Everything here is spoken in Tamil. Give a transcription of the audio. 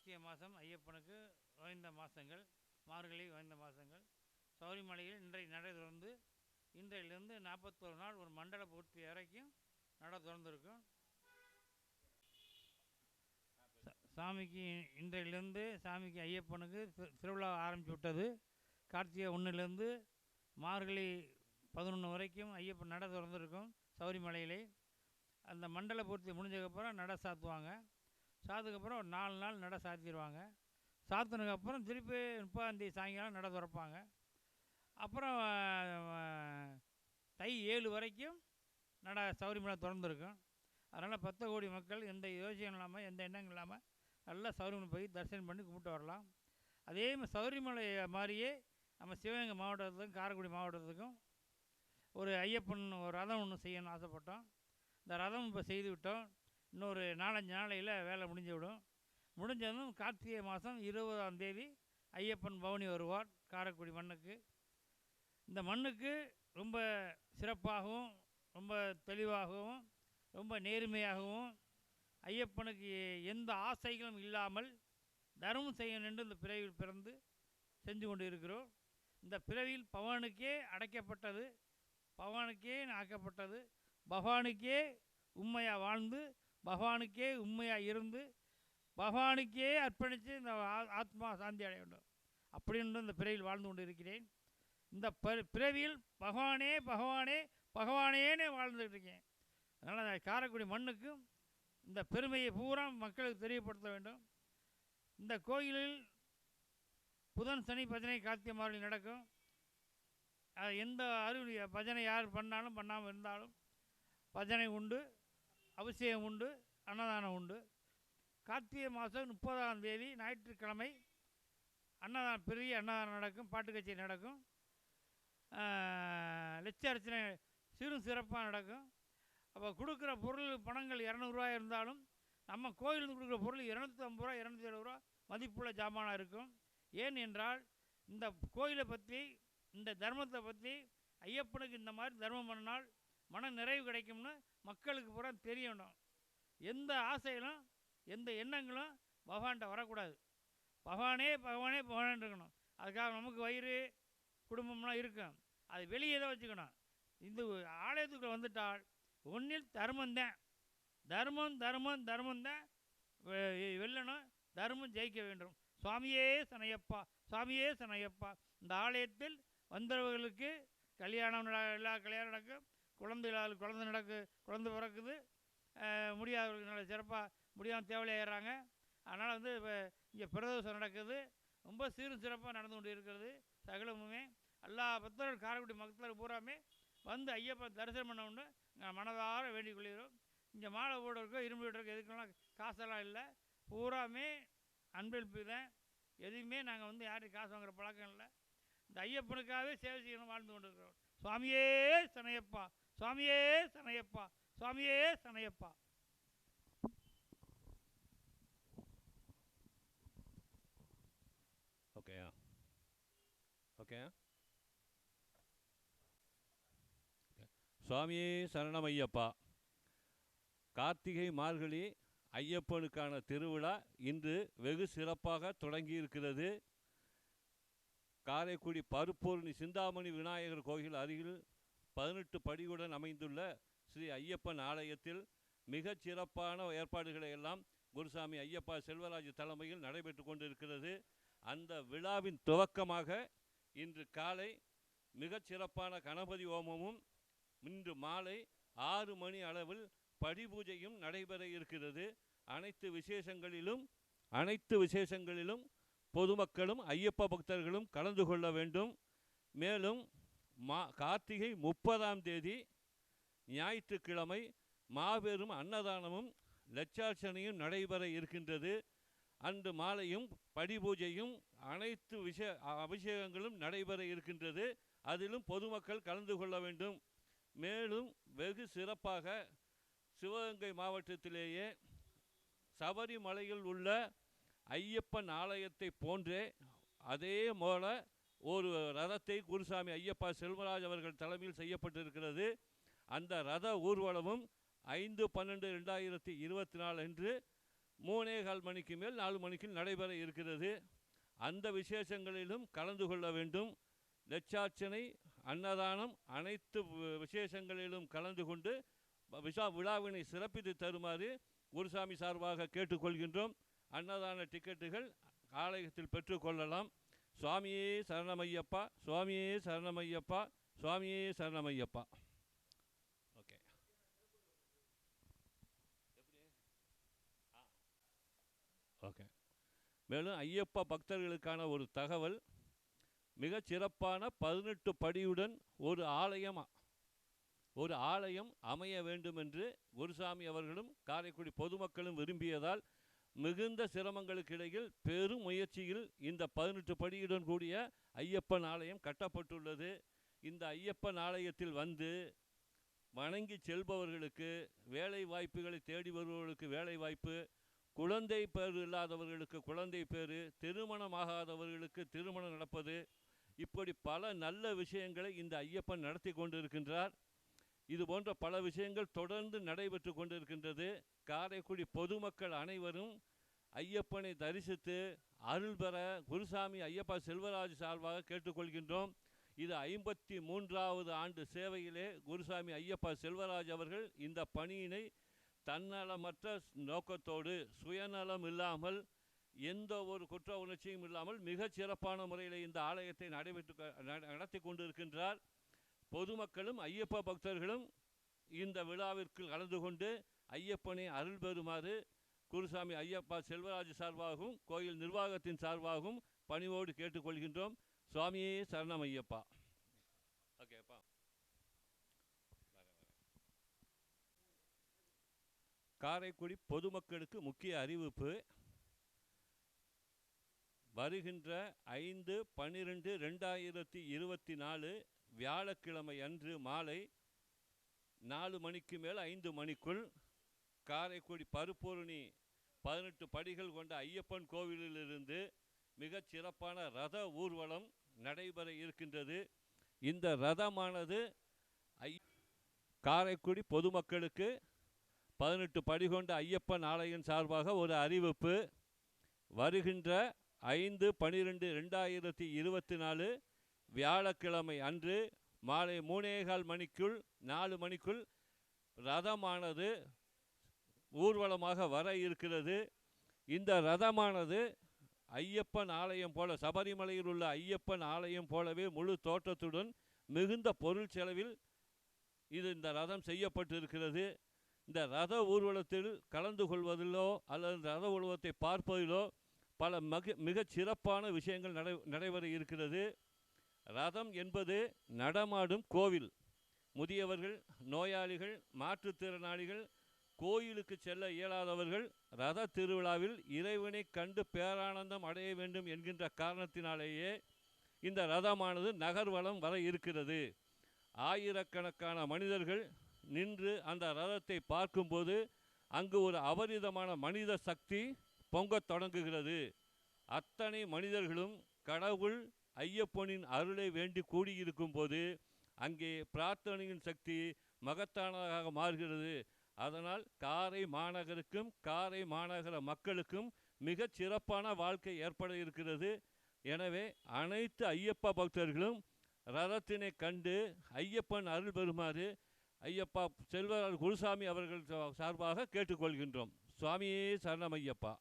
கார்த்திகை மாதம் ஐயப்பனுக்கு வாய்ந்த மாதங்கள் மார்கழி வாய்ந்த மாதங்கள். சௌரிமலையில் இன்றை நடை திறந்து இன்றையிலிருந்து நாற்பத்தோரு நாள் ஒரு மண்டல பூர்த்தி வரைக்கும் நட திறந்திருக்கும் சாமிக்கு இன்றையிலிருந்து சாமிக்கு ஐயப்பனுக்கு திருவிழா ஆரம்பிச்சு விட்டது. கார்த்திகை ஒன்றுலேருந்து மார்கழி பதினொன்று வரைக்கும் ஐயப்பன் நட திறந்திருக்கும் சௌரிமலையிலே அந்த மண்டல பூர்த்தி முடிஞ்சதுக்கப்புறம் நட சாத்துவாங்க. சாத்துக்கப்புறம் ஒரு நாலு நாள் நட சாத்திடுவாங்க. சாத்தினதுக்கப்புறம் திருப்பி முப்பதாந்தேதி சாயங்காலம் நட திறப்பாங்க. அப்புறம் தை ஏழு வரைக்கும் நட சௌரிமலை திறந்துருக்கும். அதனால் பத்து கோடி மக்கள் எந்த யோசனையும் இல்லாமல் எந்த எண்ணங்கள் இல்லாமல் நல்லா சௌரியமலை போய் தரிசனம் பண்ணி கும்பிட்டு வரலாம். அதே மாதிரி சௌரிமலை மாதிரியே நம்ம சிவகங்கை மாவட்டத்துக்கும் காரைக்குடி மாவட்டத்துக்கும் ஒரு ஐயப்பன் ஒரு ரதம் ஒன்று செய்யணும்னு ஆசைப்பட்டோம். இந்த ரதம் இப்போ செய்து விட்டோம். இன்னொரு நாலஞ்சு நாளையில் வேலை முடிஞ்சு விடும். முடிஞ்சதும் கார்த்திகை மாதம் இருபதாம் தேதி ஐயப்பன் பவனி வருவார் காரைக்குடி மண்ணுக்கு. இந்த மண்ணுக்கு ரொம்ப சிறப்பாகவும் ரொம்ப தெளிவாகவும் ரொம்ப நேர்மையாகவும் ஐயப்பனுக்கு எந்த ஆசைகளும் இல்லாமல் தர்மம் செய்ய நின்று இந்த பிறவியில் பிறந்து செஞ்சு கொண்டு இருக்கிறோம் இந்த பிறவியில் பவானுக்கே அடைக்கப்பட்டது பவானுக்கே ஆக்கப்பட்டது பகவானுக்கே உண்மையாக வாழ்ந்து பகவானுக்கே உண்மையாக இருந்து பகவானுக்கே அர்ப்பணித்து இந்த ஆத்மா சாந்தி அடைய வேண்டும். அப்படின்னு இந்த பிறவியில் வாழ்ந்து கொண்டு இருக்கிறேன் இந்த பிறவியில் பகவானே பகவானே பகவானேனே வாழ்ந்துக்கிட்டு இருக்கேன். அதனால் அந்த காரைக்குடி மண்ணுக்கும் இந்த பெருமையை பூரா மக்களுக்கு தெரியப்படுத்த வேண்டும். இந்த கோயிலில் புதன் சனி பஜனை கார்த்திகை மாறி நடக்கும். அது எந்த அருள் பஜனை யார் பண்ணாலும் பண்ணாமல் இருந்தாலும் பஜனை உண்டு. அபிஷேகம் உண்டு அன்னதானம் உண்டு. கார்த்திகை மாதம் முப்பதாம் தேதி ஞாயிற்றுக்கிழமை அன்னதானம் பெரிய அன்னதானம் நடக்கும் பாட்டு கச்சேரி நடக்கும். லட்ச அர்ச்சனை சிறு சிறப்பாக நடக்கும். அப்போ கொடுக்குற பொருள் பணங்கள் இரநூறுவா இருந்தாலும் நம்ம கோயிலுக்கு கொடுக்குற பொருள் இரநூத்தி ஐம்பது ரூபா இரநூத்தி எழுபது ரூபா மதிப்புள்ள ஜாமானாக இருக்கும். ஏன் என்றால் இந்த கோயிலை பற்றி இந்த தர்மத்தை பற்றி ஐயப்பனுக்கு இந்த மாதிரி தர்மம் பண்ணினால் மன நிறைவு கிடைக்கும்னு மக்களுக்கு பூரா தெரியணும். எந்த ஆசைகளும் எந்த எண்ணங்களும் பகவான்கிட்ட வரக்கூடாது. பகவானே பகவானே பகவான் இருக்கணும். அதுக்காக நமக்கு வயிறு குடும்பம்லாம் இருக்கும். அது வெளியே தான் வச்சுக்கணும். இந்த ஆலயத்துக்குள்ள வந்துட்டால் ஒன்றில் தர்மந்தேன் தர்மம் தர்மம் தர்மம் தான் வெல்லணும். தர்மம் ஜெயிக்க வேண்டும். சுவாமியே சனையப்பா சுவாமியே சனையப்பா. இந்த ஆலயத்தில் வந்தவர்களுக்கு கல்யாணம் எல்லா கல்யாணம் நடக்கும். குழந்தைகளால் குழந்தை நடக்கு குழந்தை பிறக்குது. அஹ் முடியாதவர்களுக்கு நல்ல சிறப்பாக முடியாமல் தேவையாகிறாங்க அதனால் வந்து இப்போ இங்கே பிரதோஷம் நடக்குது. ரொம்ப சீரும் சிறப்பாக நடந்து கொண்டு இருக்கிறது சகலமுமே. எல்லா பக்தர்கள் காரைக்குடி மக்கள் பூராமே வந்து ஐயப்பன் தரிசனம் பண்ண உண்டு நாங்கள் மனதார வேண்டிக் கொள்கிறோம். இங்கே மாலை போடுறதுக்கோ இரும்பு போடுறதுக்கோ எதுக்கெல்லாம் காசெல்லாம் இல்லை. பூராமே அன்பளிப்பு தான் எதுவுமே நாங்கள் வந்து யார்கிட்டையும் காசு வாங்குற பழக்கம் இல்லை. இந்த ஐயப்பனுக்காகவே சேவை செய்யணும் வாழ்ந்து கொண்டு இருக்கிறோம் சுவாமியே சனையப்பா சுவாமியே சனையப்பா சுவாமியே சனையப்பா ஓகேயா ஓகே சுவாமியே சரணம் ஐயப்பா கார்த்திகை மார்கழி ஐயப்பனுக்கான திருவிழா இன்று வெகு சிறப்பாக தொடங்கி இருக்கிறது காரைக்குடி பருப்பூர்ணி சிந்தாமணி விநாயகர் கோயில் அருகில் பதினெட்டு படியுடன் அமைந்துள்ள ஸ்ரீ ஐயப்பன் ஆலயத்தில் மிகச் சிறப்பான ஏற்பாடுகளை எல்லாம் குருசாமி ஐயப்பா செல்வராஜ் தலைமையில் நடைபெற்று கொண்டிருக்கிறது. அந்த விழாவின் துவக்கமாக இன்று காலை மிகச் சிறப்பான கணபதி ஹோமமும் இன்று மாலை ஆறு மணி அளவில் படிபூஜையும் நடைபெற இருக்கிறது. அனைத்து விசேஷங்களிலும் அனைத்து விசேஷங்களிலும் பொதுமக்களும் ஐயப்ப பக்தர்களும் கலந்து கொள்ள வேண்டும். மேலும் மா கார்த்திகை முப்பதாம் தேதி ஞாயிற்றுக்கிழமை மாபெரும் அன்னதானமும் லட்சார்ச்சனையும் நடைபெற இருக்கின்றது. அன்று மாலையும் படிபூஜையும் அனைத்து விஷ அபிஷேகங்களும் நடைபெற இருக்கின்றது. அதிலும் பொதுமக்கள் கலந்து கொள்ள வேண்டும். மேலும் வெகு சிறப்பாக சிவகங்கை மாவட்டத்திலேயே சபரிமலையில் உள்ள ஐயப்பன் ஆலயத்தை போன்றே அதே போல ஒரு ரதத்தை குருசாமி ஐயப்பா செல்வராஜ் அவர்கள் தலைமையில் செய்யப்பட்டிருக்கிறது. அந்த ரத ஊர்வலமும் ஐந்து பன்னெண்டு ரெண்டாயிரத்தி இருபத்தி நாலு அன்று மூணே கால் மணிக்கு மேல் நாலு மணிக்கு நடைபெற இருக்கிறது. அந்த விசேஷங்களிலும் கலந்து கொள்ள வேண்டும். லட்சார்ச்சனை அன்னதானம் அனைத்து விசேஷங்களிலும் கலந்து கொண்டு வ- விசா விழாவினை சிறப்பித்து தருமாறு குருசாமி சார்பாக கேட்டுக்கொள்கின்றோம். அன்னதான டிக்கெட்டுகள் ஆலயத்தில் பெற்றுக்கொள்ளலாம் சுவாமியே சரணமையப்பா சுவாமியே சரணமையப்பா சுவாமியே சரணமையப்பா. ஓகே. ஓகே. மேலும் ஐயப்பா பக்தர்களுக்கான ஒரு தகவல் மிகச் சிறப்பான பதினெட்டு படியுடன் ஒரு ஆலயம் ஒரு ஆலயம் அமைய வேண்டும் என்று குருசாமி அவர்களும் காரைக்குடி பொதுமக்களும் விரும்பியதால் மிகுந்த சிரமங்களுக்கு இடையில் பெரும் முயற்சியில் இந்த பதினெட்டு படியுடன் கூடிய ஐயப்பன் ஆலயம் கட்டப்பட்டுள்ளது. இந்த ஐயப்பன் ஆலயத்தில் வந்து வணங்கி செல்பவர்களுக்கு வேலை வாய்ப்புகளை தேடி வருபவர்களுக்கு வேலை வாய்ப்பு குழந்தை பேர் இல்லாதவர்களுக்கு குழந்தை பேர் திருமணமாகாதவர்களுக்கு திருமணம் நடப்பது இப்படி பல நல்ல விஷயங்களை இந்த ஐயப்பன் நடத்தி கொண்டிருக்கின்றார். இது போன்ற பல விஷயங்கள் தொடர்ந்து நடைபெற்று கொண்டிருக்கின்றது. காரைக்குடி பொதுமக்கள் அனைவரும் ஐயப்பனை தரிசித்து அருள் பெற குருசாமி ஐயப்பா செல்வராஜ் சார்பாக கேட்டுக்கொள்கின்றோம். இது ஐம்பத்தி மூன்றாவது ஆண்டு சேவையிலே குருசாமி ஐயப்பா செல்வராஜ் அவர்கள் இந்த பணியினை தன்னலமற்ற நோக்கத்தோடு சுயநலம் இல்லாமல் எந்த ஒரு குற்ற உணர்ச்சியும் இல்லாமல் மிகச் சிறப்பான முறையில் இந்த ஆலயத்தை நடைபெற்று நடத்தி கொண்டிருக்கின்றார். பொதுமக்களும் ஐயப்ப பக்தர்களும் இந்த விழாவிற்கு கலந்து கொண்டு ஐயப்பனை அருள் பெறுமாறு குருசாமி ஐயப்பா செல்வராஜ் சார்பாகவும் கோயில் நிர்வாகத்தின் சார்பாகவும் பணிவோடு கேட்டுக்கொள்கின்றோம். சுவாமியே சரணம் ஐயப்பா. ஓகேப்பா காரைக்குடி பொதுமக்களுக்கு முக்கிய அறிவிப்பு. வருகின்ற ஐந்து பன்னிரெண்டு ரெண்டாயிரத்தி இருபத்தி நாலு வியாழக்கிழமை அன்று மாலை நாலு மணிக்கு மேல் ஐந்து மணிக்குள் காரைக்குடி பருப்பூரணி பதினெட்டு படிகள் கொண்ட ஐயப்பன் கோவிலிலிருந்து மிகச் சிறப்பான ரத ஊர்வலம் நடைபெற இருக்கின்றது. இந்த ரதமானது ஐ காரைக்குடி பொதுமக்களுக்கு பதினெட்டு படி கொண்ட ஐயப்பன் ஆலயம் சார்பாக ஒரு அறிவிப்பு. வருகின்ற ஐந்து பனிரெண்டு ரெண்டாயிரத்தி இருபத்தி நாலு வியாழக்கிழமை அன்று மாலை மூணேகால் மணிக்குள் நாலு மணிக்குள் ரதமானது ஊர்வலமாக வர இருக்கிறது. இந்த ரதமானது ஐயப்பன் ஆலயம் போல சபரிமலையில் உள்ள ஐயப்பன் ஆலயம் போலவே முழு தோற்றத்துடன் மிகுந்த பொருள் செலவில் இது இந்த ரதம் செய்யப்பட்டிருக்கிறது. இந்த ரத ஊர்வலத்தில் கலந்து கொள்வதிலோ அல்லது ரத ஊர்வலத்தை பார்ப்பதிலோ பல மிக மிகச் சிறப்பான விஷயங்கள் நடை நடைபெற இருக்கிறது. ரதம் என்பது நடமாடும் கோவில். முதியவர்கள் நோயாளிகள் மாற்றுத்திறனாளிகள் கோயிலுக்கு செல்ல இயலாதவர்கள் ரத திருவிழாவில் இறைவனை கண்டு பேரானந்தம் அடைய வேண்டும் என்கின்ற காரணத்தினாலேயே இந்த ரதமானது நகர்வலம் வர இருக்கிறது. ஆயிரக்கணக்கான மனிதர்கள் நின்று அந்த ரதத்தை பார்க்கும்போது அங்கு ஒரு அபரிதமான மனித சக்தி பொங்கத் தொடங்குகிறது. அத்தனை மனிதர்களும் கடவுள் ஐயப்பனின் அருளை வேண்டி கூடியிருக்கும் போது அங்கே பிரார்த்தனையின் சக்தி மகத்தானதாக மாறுகிறது. அதனால் காரை மாநகருக்கும் காரை மாநகர மக்களுக்கும் மிகச் சிறப்பான வாழ்க்கை ஏற்பட இருக்கிறது. எனவே அனைத்து ஐயப்ப பக்தர்களும் ரதத்தினை கண்டு ஐயப்பன் அருள் பெறுமாறு ஐயப்பா செல்வர் குருசாமி அவர்கள் சார்பாக கேட்டுக்கொள்கின்றோம். சுவாமியே சரணம் ஐயப்பா.